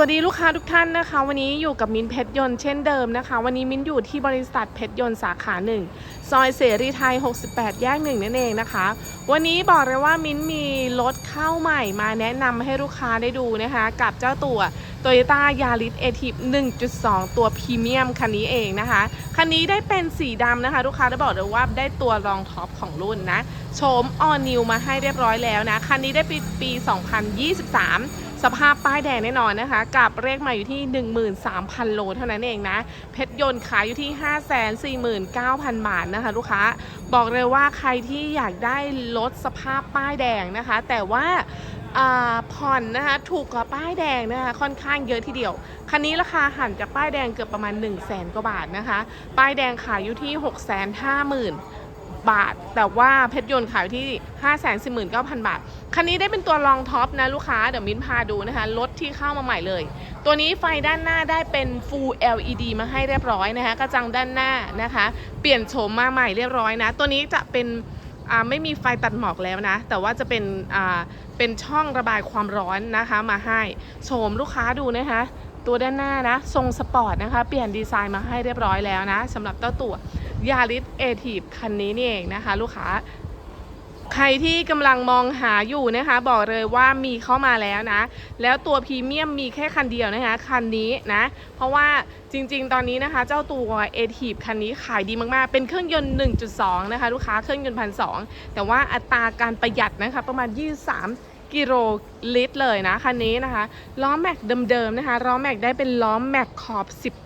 วัสดีลูกค้าทุกท่านนะคะ วันนี้อยู่กับมินท์เพชรยนต์เช่นเดิมนะคะ วันนี้มินท์อยู่ที่บริษัทเพชรยนต์สาขาหนึ่งซอยเสรีไทย 68 แยกหนึ่งนั่นเองนะคะ วันนี้บอกเลยว่ามินท์มีรถเข้าใหม่มาแนะนำให้ลูกค้าได้ดูนะคะ กับเจ้าตัว Toyota Yaris a t i v 1.2 ตัวพรีเมียมคันนี้เองนะคะ คันนี้ได้เป็นสีดำนะคะ ลูกค้าได้บอกเลยว่าได้ตัวรองท็อปของรุ่นนะโฉมออนิวมาให้เรียบร้อยแล้วนะคันนี้ได้ปีปี 2023 สภาพป้ายแดงแน่นอนนะคะ กับเลขมาอยู่ที่ 13,000 โลเท่านั้นเองนะ เพชรยนต์ขายอยู่ที่ 549,000 บาทนะคะ ลูกค้า บอกเลยว่าใครที่อยากได้รถสภาพป้ายแดงนะคะ แต่ว่าผ่อนนะคะถูกกว่าป้ายแดงนะคะค่อนข้างเยอะทีเดียว คันนี้ราคาหันจากป้ายแดงเกือบประมาณ 1 0 0 0 0แสนกว่าบาทนะคะ ป้ายแดงขายอยู่ที่ 6 5 0 0 0 0 บาท แต่ว่าเพชรยนต์ขายที่ 5 4 9 0 0 0 บาท คันนี้ได้เป็นตัวรองท็อปนะลูกค้า เดี๋ยวมิ้นพาดูนะคะ รถที่เข้ามาใหม่เลย ตัวนี้ไฟด้านหน้าได้เป็น Full LED มาให้เรียบร้อยนะคะ กระจังด้านหน้านะคะ เปลี่ยนโฉมมาใหม่เรียบร้อยนะ ตัวนี้จะเป็นไม่มีไฟตัดหมอกแล้วนะ แต่ว่าจะเป็นเป็นช่องระบายความร้อนนะคะมาให้โฉมลูกค้าดูนะคะ ตัวด้านหน้านะ ทรงสปอร์ตนะคะ เปลี่ยนดีไซน์มาให้เรียบร้อยแล้วนะสำหรับเจ้าตัว ยาริสเอทีฟคันนี้นี่เองนะคะ ลูกค้า ใครที่กำลังมองหาอยู่นะคะ บอกเลยว่ามีเข้ามาแล้วนะ แล้วตัวพรีเมียมมีแค่คันเดียวนะคะ คันนี้นะ เพราะว่าจริงๆ ตอนนี้นะคะ เจ้าตัวเอทีฟคันนี้ขายดีมากๆ เป็นเครื่องยนต์ 1.2 นะคะ ลูกค้าเครื่องยนต์พันสแต่ว่าอัตราการประหยัดนะคะ ประมาณ 23กิโลลิตรเลยนะคันนี้นะคะล้อแม็กเดิมๆนะคะล้อแม็กได้เป็นล้อแม็กขอบ10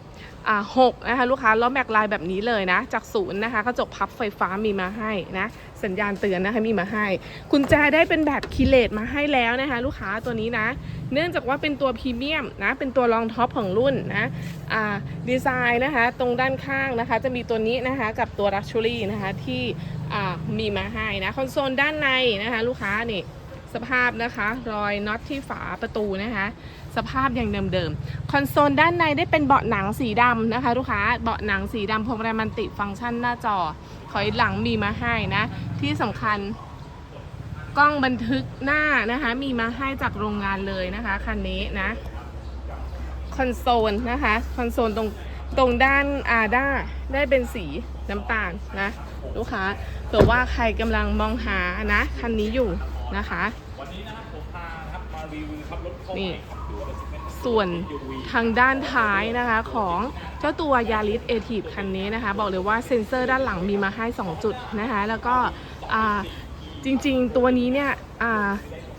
หกนะคะลูกค้าล้อแม็กลายแบบนี้เลยนะ จากศูนย์นะคะกระจกพับไฟฟ้ามีมาให้นะ สัญญาณเตือนนะคะมีมาให้คุณแจได้เป็นแบบคีเลตมาให้แล้วนะคะ ลูกค้าตัวนี้นะ เนื่องจากว่าเป็นตัวพรีเมียมนะ เป็นตัวรองท็อปของรุ่นนะดีไซน์นะคะ ตรงด้านข้างนะคะ จะมีตัวนี้นะคะกับตัว l ั x ชูรี่นะคะที่มีมาให้นะคอนโซลด้านในนะคะ ลูกค้านี่สภาพนะคะ รอยน็อตที่ฝาประตูนะคะ สภาพอย่างเดิมๆ คอนโซลด้านในได้เป็นเบาะหนังสีดำนะคะลูกค้า เบาะหนังสีดำพรมแรมันติฟังก์ชันหน้าจอ ถอยหลังมีมาให้นะ ที่สำคัญกล้องบันทึกหน้านะคะ มีมาให้จากโรงงานเลยนะคะคันนี้นะ คอนโซลนะคะ คอนโซลตรงตรงด้านอาด้าได้เป็นสีน้ำตาลนะ ลูกค้าเผื่อว่าใครกำลังมองหานะ คันนี้อยู่นะคะ วันนี้นะครับผมพา นี่ส่วนทางด้านท้ายนะคะของเจ้าตัวยาริสเอทีฟคันนี้นะคะ บอกเลยว่าเซ็นเซอร์ด้านหลังมีมาให้ 2 จุดนะคะ แล้วก็จริงๆ ตัวนี้เนี่ย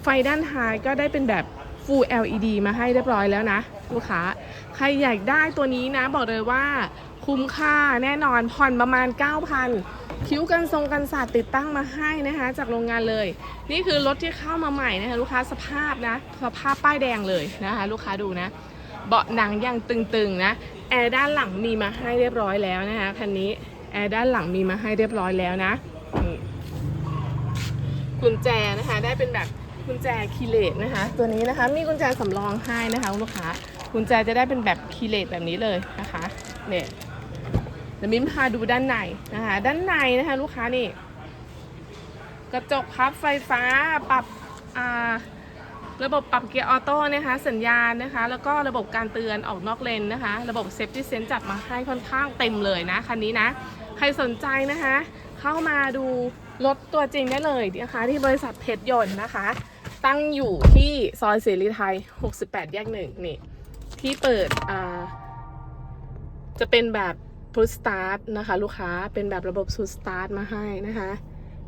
ไฟด้านท้ายก็ได้เป็นแบบ Full LED มาให้เรียบร้อยแล้วนะ ลูกค้า ใครอยากได้ตัวนี้นะ บอกเลยว่าคุ้มค่าแน่นอนผ่อนประมาณ 9,000 คิ้วกันทรงกันศาสตร์ติดตั้งมาให้นะคะ จากโรงงานเลย นี่คือรถที่เข้ามาใหม่นะคะลูกค้าสภาพนะสภาพป้ายแดงเลยนะคะ ลูกค้าดูนะ เบาะหนังย่างตึงๆนะแอร์ด้านหลังมีมาให้เรียบร้อยแล้วนะคะคันนี้แอร์ด้านหลังมีมาให้เรียบร้อยแล้วนะนี่กุญแจนะคะ ได้เป็นแบบกุญแจคีเลตนะคะ ตัวนี้นะคะมีกุญแจสำรองให้นะคะลูกค้ากุญแจจะได้เป็นแบบคีเลตแบบนี้เลยนะคะเนี่ย ดี๋ยวมิ้นพาดูด้านในนะคะด้านในนะคะลูกค้านี่ กระจกพับไฟฟ้าปรับระบบปรับเกียร์ออโต้นะคะสัญญาณนะคะ แล้วก็ระบบการเตือนออกนอกเลนนะคะ ระบบเซฟตี้เซนจัดมาให้ค่อนข้างเต็มเลยนะคันนี้นะ ใครสนใจนะคะ เข้ามาดูรถตัวจริงได้เลยนะคะที่บริษัทเพชรยนต์นะคะ ตั้งอยู่ที่ซอยเสรีไทย 68 แยกหนึ่งนี่ที่เปิดจะเป็นแบบ พุชสตาร์ทนะคะลูกค้าเป็นแบบระบบซูตรสตาร์ทมาให้นะคะ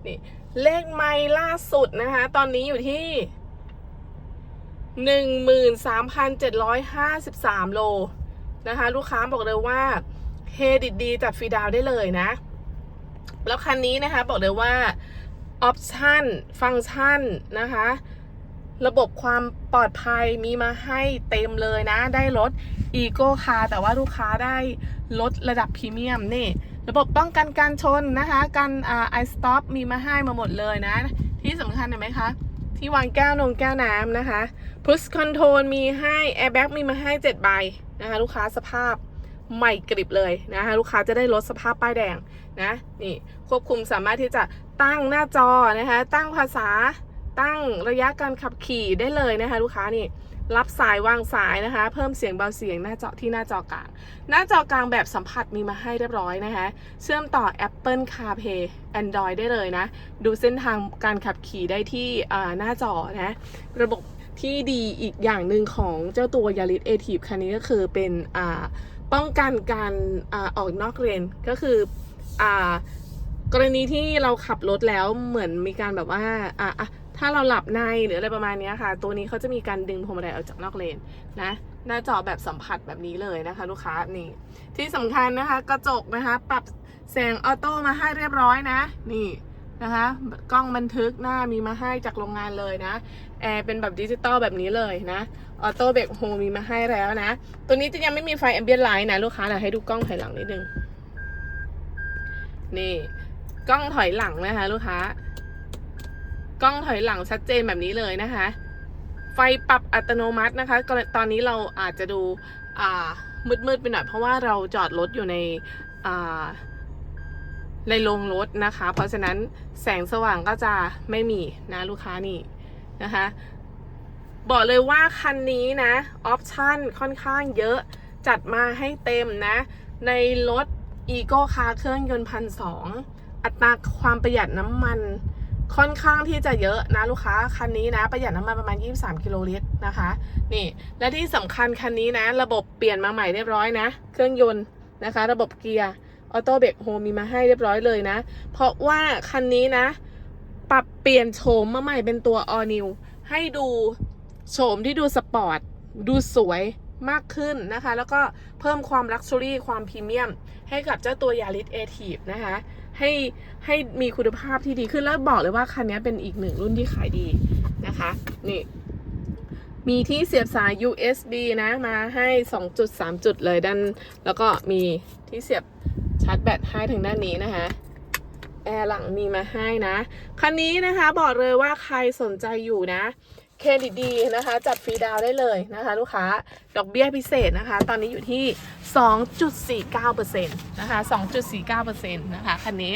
นี่เลขไมล์ล่าสุดนะคะ ตอนนี้อยู่ที่หนึ่งหมื่นสามพันเจ็ดร้อยห้าสิบสามโลนะคะ ลูกค้าบอกเลยว่าเครดิตดีจัดฟรีดาวได้เลยนะ แล้วคันนี้นะคะ บอกเลยว่าออปชันฟังก์ชันนะคะ ระบบความปลอดภัยมีมาให้เต็มเลยนะ ได้รถ e c o Car แต่ว่าลูกค้าได้ลดระดับพรีเมียมนี่ ระบบป้องกันการชนนะคะการอ่า i stop มีมาให้มาหมดเลยนะ ที่สำคัญเห็นไหมคะที่วางแก้วนงแก้วน้ำนะคะ Push Control มีให้ Airbag มีมาให้ 7 ใบนะคะลูกค้าสภาพใหม่กริบเลยนะคะลูกค้าจะได้ลดสภาพป้ายแดงนะนี่ควบคุมสามารถที่จะตั้งหน้าจอนะคะตั้งภาษาตั้งระยะการขับขี่ได้เลยนะคะลูกค้านี่ รับสายวางสายนะคะ เพิ่มเสียงเบาเสียงหน้าจอที่หน้าจอกลาง หน้าจอกลางแบบสัมผัสมีมาให้เรียบร้อยนะคะ เชื่อมต่อ Apple CarPlay Android ได้เลยนะ ดูเส้นทางการขับขี่ได้ที่หน้าจอนะ ระบบที่ดีอีกอย่างหนึ่งของเจ้าตัว Yaris a t i v คันนี้ก็คือเป็นป้องกันการอออกนอกเลนก็คืออกรณีที่เราขับรถแล้วเหมือนมีการแบบว่าอะอะ ถ้าเราหลับในหรืออะไรประมาณนี้ค่ะ ตัวนี้เขาจะมีการดึงพวงมาลัยออกจากนอกเลนนะ หน้าจอแบบสัมผัสแบบนี้เลยนะคะ ลูกค้านี่ ที่สำคัญนะคะกระจกนะคะ ปรับแสงออโต้มาให้เรียบร้อยนะ นี่นะคะกล้องบันทึกหน้ามีมาให้จากโรงงานเลยนะแอร์เป็นแบบดิจิตอลแบบนี้เลยนะออโต้เบรกโฮมีมาให้แล้วนะ ตัวนี้จะยังไม่มีไฟแอมเบียนไลท์นะลูกค้าเดี๋ยวให้ดูกล้องถอยหลังนิดนึงนี่ กล้องถอยหลังนะคะ ลูกค้า กล้องถอยหลังชัดเจนแบบนี้เลยนะคะ ไฟปรับอัตโนมัตินะคะ ตอนนี้เราอาจจะดูมืดๆไปหน่อยเพราะว่าเราจอดรถอยู่ในในโรงรถนะคะ เพราะฉะนั้นแสงสว่างก็จะไม่มีนะลูกค้านี่นะคะ บอกเลยว่าคันนี้นะออปชั่นค่อนข้างเยอะจัดมาให้เต็มนะ ในรถ e โก้คาเครื่องยนต์พันสองอัตราความประหยัดน้ำมัน ค่อนข้างที่จะเยอะนะลูกค้าคันนี้นะประหยัดน้ำมันประมาณ 23 กิโลลิตรนะคะ นี่ และที่สำคัญคันนี้นะ ระบบเปลี่ยนมาใหม่เรียบร้อยนะ เครื่องยนต์นะคะ ระบบเกียร์ออโต้เบรกโฮมีมาให้เรียบร้อยเลยนะ เพราะว่าคันนี้นะ ปรับเปลี่ยนโฉมมาใหม่เป็นตัว all new ให้ดูโฉมที่ดูสปอร์ต ดูสวยมากขึ้นนะคะ แล้วก็เพิ่มความลักชัวรี่ความพรีเมียม ให้กับเจ้าตัว Yaris a t i v นะคะ ให้ให้มีคุณภาพที่ดีขึ้นแล้วบอกเลยว่าคันนี้เป็นอีกหนึ่งรุ่นที่ขายดีนะคะนี่มีที่เสียบสาย USB นะมาให้2จุด3จุดเลยด้าน แล้วก็มีที่เสียบชาร์จแบตให้ทางด้านนี้นะคะแอร์หลังมีมาให้นะ คันนี้นะคะบอกเลยว่าใครสนใจอยู่นะ เครดิตดีนะคะ จัดฟรีดาวได้เลยนะคะ ลูกค้าดอกเบี้ยพิเศษนะคะ ตอนนี้อยู่ที่ 2.49%นะคะ 2.49%นะคะคันนี้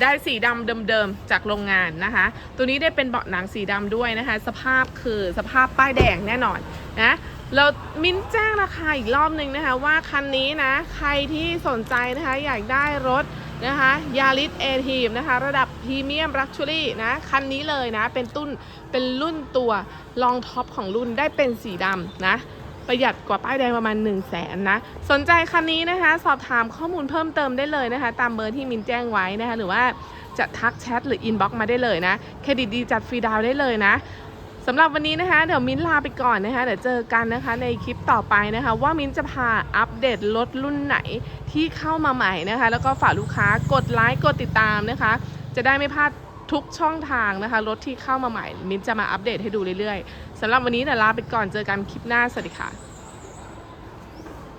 ได้สีดำเดิมๆจากโรงงานนะคะ ตัวนี้ได้เป็นเบาะหนังสีดำด้วยนะคะ สภาพคือสภาพป้ายแดงแน่นอนนะเรามิ้นแจ้งราคาอีกรอบหนึ่งนะคะ ว่าคันนี้นะ ใครที่สนใจนะคะอยากได้รถ นะคะยาริสเอทีมนะคะ ระดับพรีเมียมรักชูรี่นะคันนี้เลยนะ เป็นตุ้นเป็นรุ่นตัวลองท็อปของรุ่นได้เป็นสีดำนะ ประหยัดกว่าป้ายแดงประมาณ 1 0 0 0 0แสนนะ สนใจคันนี้นะคะ สอบถามข้อมูลเพิ่มเติมได้เลยนะคะ ตามเบอร์ที่มินแจ้งไว้นะคะ หรือว่าจะทักแชทหรืออินบ็อกมาได้เลยนะ เครดิตดีจัดฟรีดาวได้เลยนะ สำหรับวันนี้นะคะ เดี๋ยวมิ้นลาไปก่อนนะคะ เดี๋ยวเจอกันนะคะในคลิปต่อไปนะคะ ว่ามิ้นจะพาอัปเดตรถรุ่นไหนที่เข้ามาใหม่นะคะ แล้วก็ฝากลูกค้ากดไลค์กดติดตามนะคะ จะได้ไม่พลาดทุกช่องทางนะคะ รถที่เข้ามาใหม่ มิ้นจะมาอัปเดตให้ดูเรื่อยๆสำหรับวันนี้เดี๋ยวลาไปก่อนเจอกันคลิปหน้าสวัสดีค่ะ